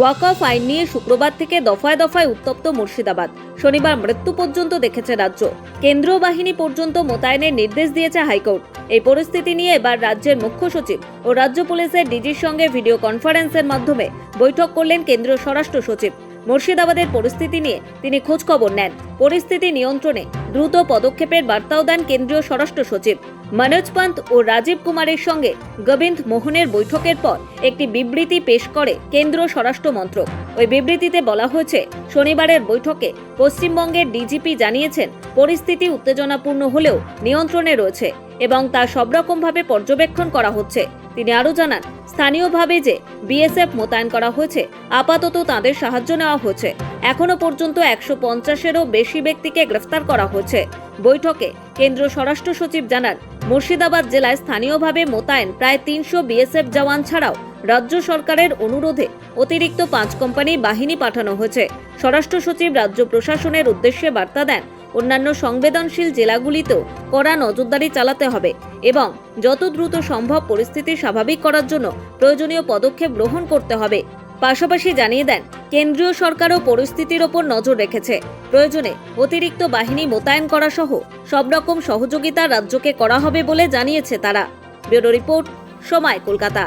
ওয়াকফ আইন নিয়ে শুক্রবার থেকে দফায় দফায় উত্তপ্ত মুর্শিদাবাদ। শনিবার মৃত্যু পর্যন্ত দেখেছে রাজ্য। কেন্দ্রীয় বাহিনী পর্যন্ত মোতায়েনের নির্দেশ দিয়েছে হাইকোর্ট। এই পরিস্থিতি নিয়ে এবার রাজ্যের মুখ্য সচিব ও রাজ্য পুলিশের ডিজির সঙ্গে ভিডিও কনফারেন্সের মাধ্যমে বৈঠক করলেন কেন্দ্রীয় স্বরাষ্ট্র সচিব। মুর্শিদাবাদের পরিস্থিতি নিয়ে তিনি খোঁজখবর নেন। পরিস্থিতি নিয়ন্ত্রণে দ্রুত পদক্ষেপের বার্তাও দেন কেন্দ্রীয় স্বরাষ্ট্র সচিব। মনোজ পান্ত ও রাজীব কুমারের সঙ্গে গোবিন্দ মোহনের বৈঠকের পর একটি বিবৃতি পেশ করে কেন্দ্র স্বরাষ্ট্র মন্ত্রক। ওই বিবৃতিতে বলা হয়েছে, শনিবারের বৈঠকে পশ্চিমবঙ্গের ডিজিপি জানিয়েছেন, পরিস্থিতি উত্তেজনাপূর্ণ হলেও নিয়ন্ত্রণে রয়েছে এবং তা সবরকমভাবে পর্যবেক্ষণ করা হচ্ছে। তিনি আরও জানান স্থানীয়ভাবে যে বিএসএফ মোতায়েন করা হয়েছে, আপাতত তাদের সাহায্য নেওয়া হয়েছে। এখনও পর্যন্ত একশো পঞ্চাশেরও বেশি ব্যক্তিকে গ্রেফতার করা হয়েছে। বৈঠকে কেন্দ্র স্বরাষ্ট্র সচিব জানান, মুর্শিদাবাদ জেলায় স্থানীয়ভাবে মোতায়েন প্রায় তিনশো বিএসএফ জওয়ান ছাড়াও রাজ্য সরকারের অনুরোধে অতিরিক্ত পাঁচ কোম্পানি বাহিনী পাঠানো হয়েছে। স্বরাষ্ট্র সচিব রাজ্য প্রশাসনের উদ্দেশ্যে বার্তা দেন, অন্যান্য সংবেদনশীল জেলাগুলিতেও কড়া নজরদারি চালাতে হবে এবং যত দ্রুত সম্ভব পরিস্থিতি স্বাভাবিক করার জন্য প্রয়োজনীয় পদক্ষেপ গ্রহণ করতে হবে। পাশাপাশি জানিয়ে দেন, কেন্দ্রীয় সরকারও পরিস্থিতির ওপর নজর রেখেছে। প্রয়োজনে অতিরিক্ত বাহিনী মোতায়েন করা সহ সব রকম সহযোগিতা রাজ্যকে করা হবে বলে জানিয়েছে তারা। ব্যুরো রিপোর্ট, সময়, কলকাতা।